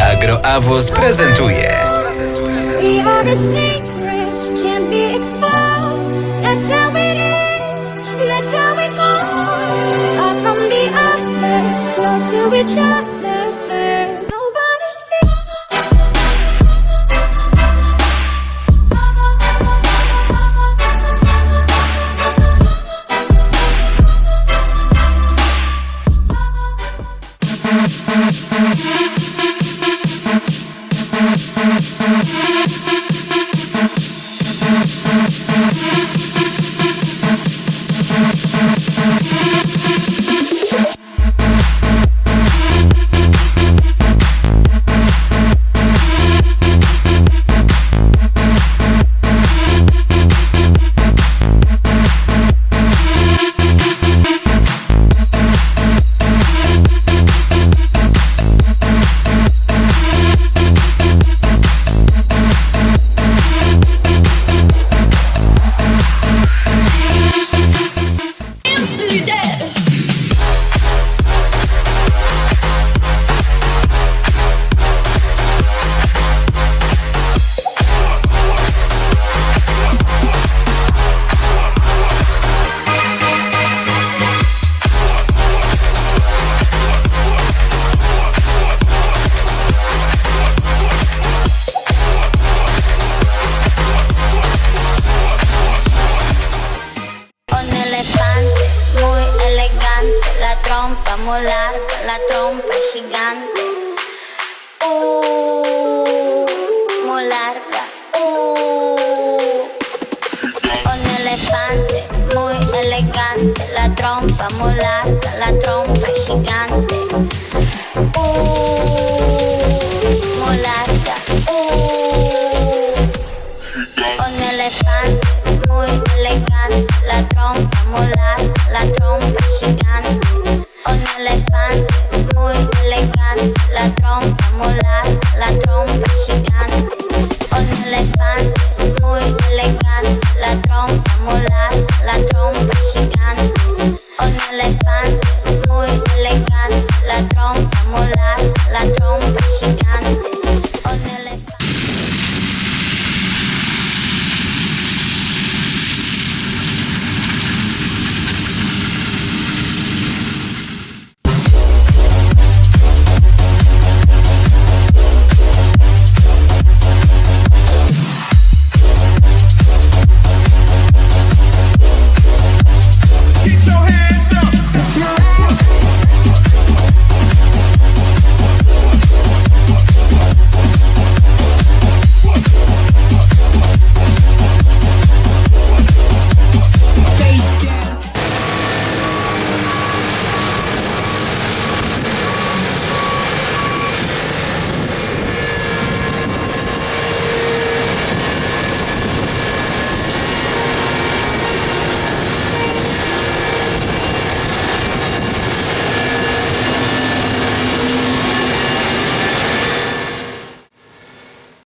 Agroawos prezentuje that's how it goes. Far from the others, close to each other. Muy larga, la trompa gigante. Uh, muy larga. Uh. Un elefante muy elegante, la trompa muy larga, la trompa gigante. Larga, la trompa gigante. Un elefante muy elegante, la